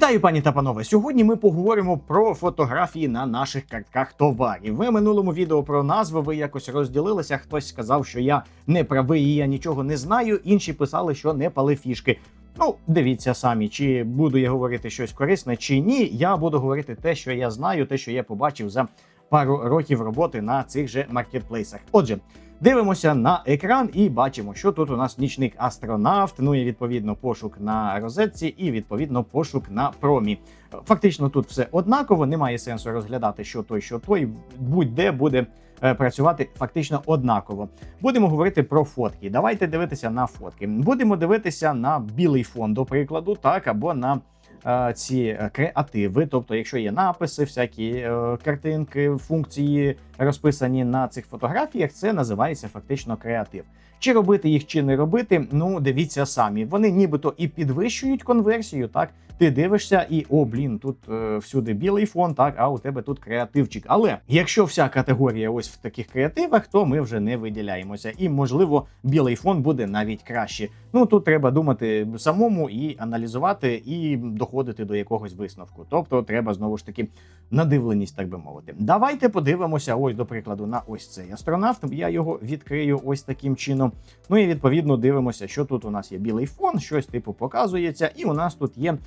Вітаю, пані та панове! Сьогодні ми поговоримо про фотографії на наших картках товарів. Ви минулому відео про назви ви якось розділилися. Хтось сказав, що я не правий і я нічого не знаю. Інші писали, що не пали фішки. Ну, дивіться самі, чи буду я говорити щось корисне, чи ні. Я буду говорити те, що я знаю, те, що я побачив за пару років роботи на цих же маркетплейсах. Отже. Дивимося на екран і бачимо, що тут у нас нічник астронавт. Ну і відповідно пошук на розетці, і відповідно пошук на промі. Фактично тут все однаково, немає сенсу розглядати, що той, що той, будь-де буде е, працювати фактично однаково. Будемо говорити про фотки. Давайте дивитися на фотки. Будемо дивитися на білий фон, до прикладу, так або на. е, Ці е, креативи, тобто, якщо є написи, всякі картинки, функції розписані на цих фотографіях, це називається фактично креатив. Чи робити їх, чи не робити, ну дивіться самі. Вони нібито і підвищують конверсію, так ти дивишся, і о, блін, тут е, всюди білий фон, так, а у тебе тут креативчик. Але якщо вся категорія ось в таких креативах, то ми вже не виділяємося. І можливо, білий фон буде навіть краще. Ну тут треба думати самому і аналізувати, і доходити до якогось висновку. Тобто, треба знову ж таки надивленість, так би мовити. Давайте подивимося, ось до прикладу, на ось цей астронавт. Я його відкрию ось таким чином. Ну і відповідно дивимося, що тут у нас є білий фон, щось типу показується, і у нас тут є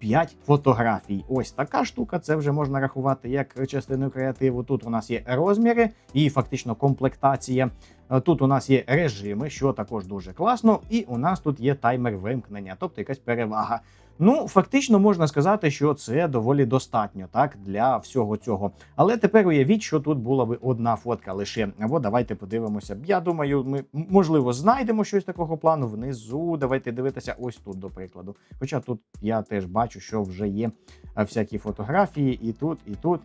5 фотографій. Ось така штука. Це вже можна рахувати як частину креативу. Тут у нас є розміри і фактично комплектація. Е, Тут у нас є режими, що також дуже класно, і у нас тут є таймер вимкнення, тобто якась перевага. Ну, фактично можна сказати, що це доволі достатньо так для всього цього. Але тепер уявіть, що тут була би одна фотка лише. Або давайте подивимося. Я думаю, ми можливо знайдемо щось такого плану внизу. Давайте дивитися ось тут, до прикладу. Хоча тут я теж бачу, що вже є е, всякі фотографії, і тут, і тут.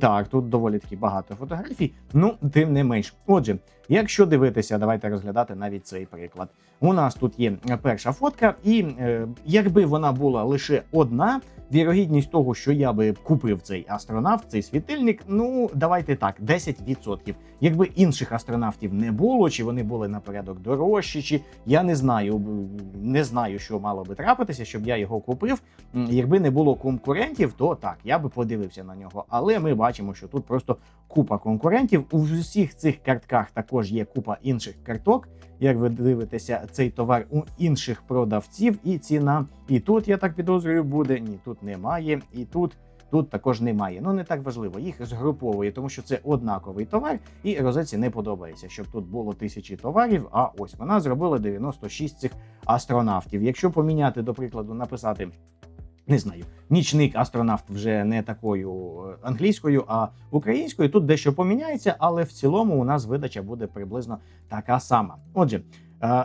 Так, тут доволі таки багато фотографій. Ну, тим не менш. Отже, якщо дивитися, давайте розглядати навіть цей приклад. У нас тут є е, перша фотка, і е, якби вона була лише одна, вірогідність того, що я би купив цей астронавт, цей світильник, ну давайте так, 10%. Якби інших астронавтів не було, чи вони були на порядок дорожчі, чи я не знаю, не знаю, що мало би трапитися, щоб я його купив. Якби не було конкурентів, то так, я би подивився на нього. Але ми бачимо, що тут просто купа конкурентів. У всіх цих картках також є купа інших карток. Як ви дивитеся, цей товар у інших продавців, і ціна. І тут, я так підозрюю, буде. Ні, тут немає, і тут. Тут також немає. Ну не так важливо. Їх згруповує, тому що це однаковий товар, і розетці не подобається, щоб тут було тисячі товарів. А ось вона зробила 96 цих астронавтів. Якщо поміняти, до прикладу, написати. Не знаю, нічник астронавт вже не такою е, англійською, а українською. Тут дещо поміняється, але в цілому у нас видача буде приблизно така сама. Отже, е,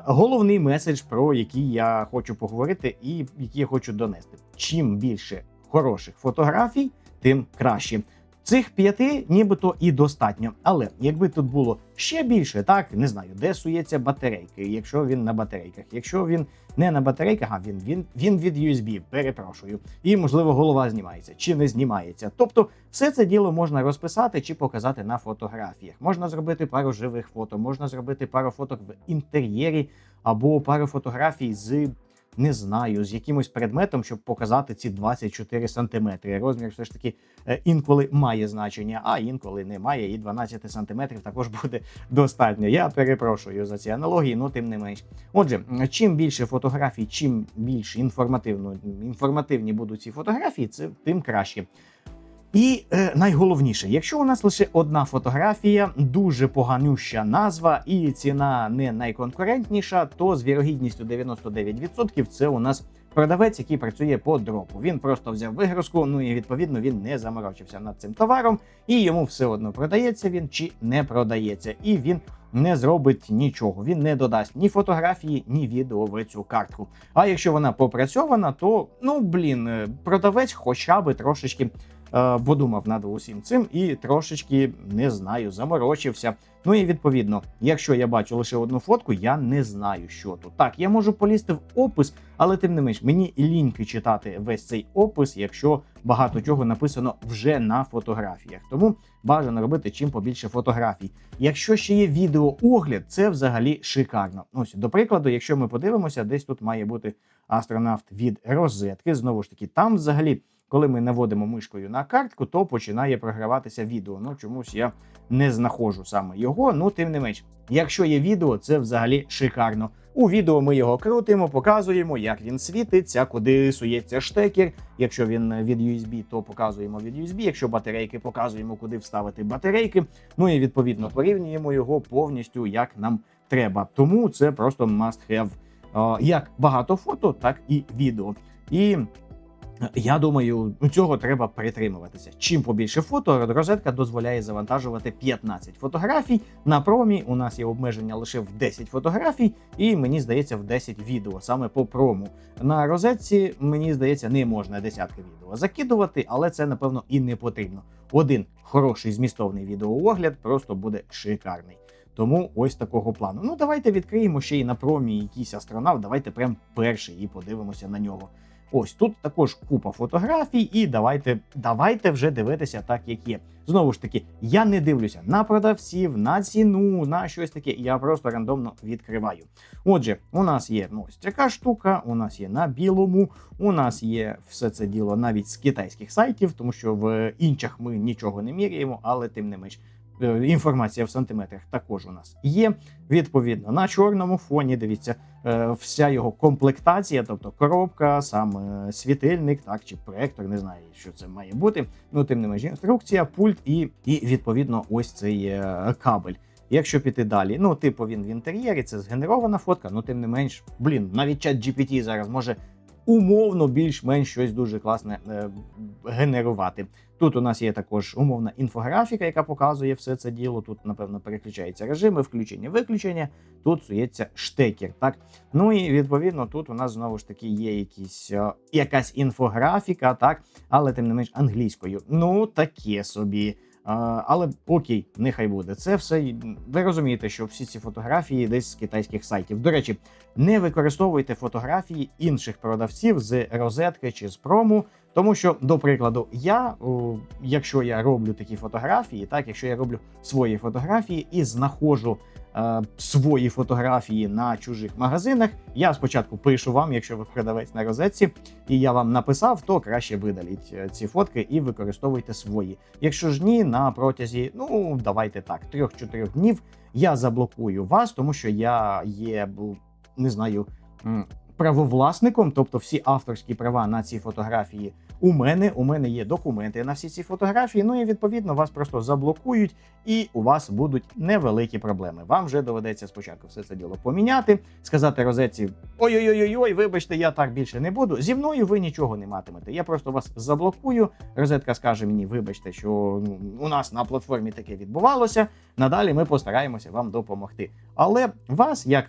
головний меседж, про який я хочу поговорити, і який я хочу донести: чим більше хороших фотографій, тим краще. Цих п'яти нібито і достатньо. Але якби тут було ще більше, так не знаю, де сується батарейки, якщо він на батарейках, якщо він не на батарейках, а він він, він від USB, перепрошую, і можливо голова знімається чи не знімається. Тобто, все це діло можна розписати чи показати на фотографіях. Можна зробити пару живих фото, можна зробити пару фоток в інтер'єрі або пару фотографій з. Не знаю, з якимось предметом, щоб показати ці 24 сантиметри. Розмір все ж таки е, інколи має значення, а інколи не має, і 12 сантиметрів також буде достатньо. Я перепрошую за ці аналогії, але тим не менш. Отже, чим більше фотографій, чим більш інформативно, інформативні будуть ці фотографії, це тим краще. І е, найголовніше, якщо у нас лише одна фотографія, дуже поганюща назва і ціна не найконкурентніша, то з вірогідністю 99% це у нас продавець, який працює по дропу. Він просто взяв вигрузку, ну і відповідно він не заморочився над цим товаром, і йому все одно продається він чи не продається, і він не зробить нічого. Він не додасть ні фотографії, ні відео в цю картку. А якщо вона попрацьована, то ну блін, е, продавець хоча би трошечки подумав над усім цим і трошечки не знаю, заморочився. Ну і відповідно, якщо я бачу лише одну фотку, я не знаю, що тут. Так, я можу полізти в опис, але тим не менш, мені ліньки читати весь цей опис, якщо багато чого написано вже на фотографіях. Тому бажано робити чим побільше фотографій. Якщо ще є відеоогляд, це взагалі шикарно. Ось до прикладу, якщо ми подивимося, десь тут має бути астронавт від розетки. Знову ж таки, там взагалі, коли ми наводимо мишкою на картку, то починає програватися відео. Ну чомусь я не знаходжу саме його. Ну тим не менш, якщо є відео, це взагалі шикарно. У відео ми його крутимо, показуємо, як він світиться, куди сується штекер. Якщо він від USB, то показуємо від USB. Якщо батарейки, показуємо, куди вставити батарейки. Ну і відповідно порівнюємо його повністю як нам треба. Тому це просто must have як багато фото, так і відео. І я думаю, цього треба притримуватися. Чим побільше фото, розетка дозволяє завантажувати 15 фотографій. На промі у нас є обмеження лише в 10 фотографій, і мені здається, в 10 відео саме по прому. На розетці мені здається, не можна десятки відео закидувати, але це напевно і не потрібно. Один хороший змістовний відеоогляд просто буде шикарний. Тому ось такого плану. Ну давайте відкриємо ще й на промі якийсь астронавт. Давайте прям перший і подивимося на нього. Ось тут також купа фотографій, і давайте давайте вже дивитися так, як є. Знову ж таки, я не дивлюся на продавців, на ціну, на щось таке. Я просто рандомно відкриваю. Отже, у нас є ну, ось така штука, у нас є на білому, у нас є все це діло навіть з китайських сайтів, тому що в інших ми нічого не міряємо, але тим не менш. Е, Інформація в сантиметрах також у нас є. Відповідно, на чорному фоні дивіться, е, вся його комплектація, тобто коробка, сам е, світильник, так чи проектор, не знаю, що це має бути. Ну, тим не менш, інструкція, пульт і, і відповідно ось цей кабель. Якщо піти далі, ну, типу, він в інтер'єрі, це згенерована фотка, ну тим не менш, блін, навіть чат GPT зараз може умовно більш-менш щось дуже класне е, генерувати. Тут у нас є також умовна інфографіка, яка показує все це діло. Тут, напевно, переключаються режими, включення, виключення. Тут сується штекер. Так, ну і відповідно, тут у нас знову ж таки є якісь е, якась інфографіка, так, але тим не менш англійською. Ну таке собі. Але окей, нехай буде. Це все. Ви розумієте, що всі ці фотографії десь з китайських сайтів. До речі, не використовуйте фотографії інших продавців з розетки чи з прому. Тому що, до прикладу, я, якщо я роблю такі фотографії, так, якщо я роблю свої фотографії і знаходжу е, свої фотографії на чужих магазинах, я спочатку пишу вам, якщо ви продавець на розетці, і я вам написав, то краще видаліть е, ці фотки і використовуйте свої. Якщо ж ні, на протязі, ну давайте так, трьох-чотирьох днів я заблокую вас, тому що я є, не знаю. Правовласником, тобто всі авторські права на ці фотографії у мене. У мене є документи на всі ці фотографії. Ну і відповідно вас просто заблокують, і у вас будуть невеликі проблеми. Вам вже доведеться спочатку все це діло поміняти, сказати розетці: ой-ой-ой, ой вибачте, я так більше не буду. Зі мною ви нічого не матимете. Я просто вас заблокую. Розетка скаже мені, вибачте, що ну, у нас на платформі таке відбувалося. Надалі ми постараємося вам допомогти. Але вас, як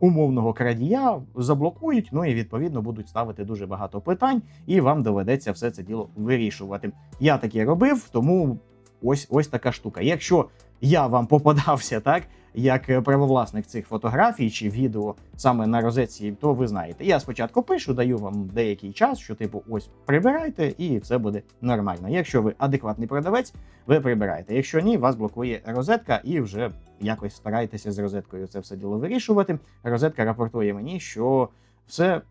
умовного крадія, заблокують, ну і відповідно будуть ставити дуже багато питань, і вам доведеться все це діло вирішувати. Я таке робив, тому ось ось така штука. Якщо я вам попадався так, як е, правовласник цих фотографій чи відео саме на розетці, то ви знаєте. Я спочатку пишу, даю вам деякий час, що типу ось прибирайте, і все буде нормально. Якщо ви адекватний продавець, ви прибираєте. Якщо ні, вас блокує розетка, і вже якось старайтеся з розеткою це все діло вирішувати. Розетка рапортує мені, що все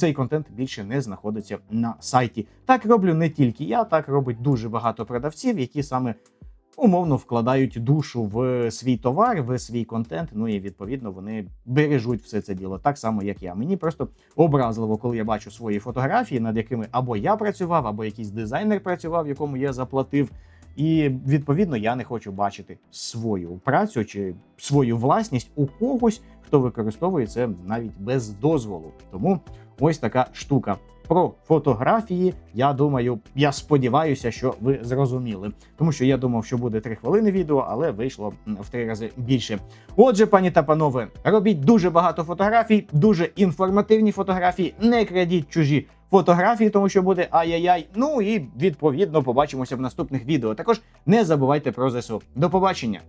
цей контент більше не знаходиться на сайті. Так роблю не тільки я, так робить дуже багато продавців, які саме умовно вкладають душу в свій товар, в свій контент. Ну і відповідно вони бережуть все це діло так само, як я. Мені просто образливо, коли я бачу свої фотографії, над якими або я працював, або якийсь дизайнер працював, якому я заплатив. І відповідно я не хочу бачити свою працю чи свою власність у когось, хто використовує це навіть без дозволу. Тому ось така штука. Про фотографії, я думаю, я сподіваюся, що ви зрозуміли, тому що я думав, що буде 3 хвилини відео, але вийшло в три рази більше. Отже, пані та панове, робіть дуже багато фотографій, дуже інформативні фотографії. Не крадіть чужі фотографії, тому що буде ай-яй-яй. Ну і відповідно побачимося в наступних відео. Також не забувайте про ЗСУ. До побачення.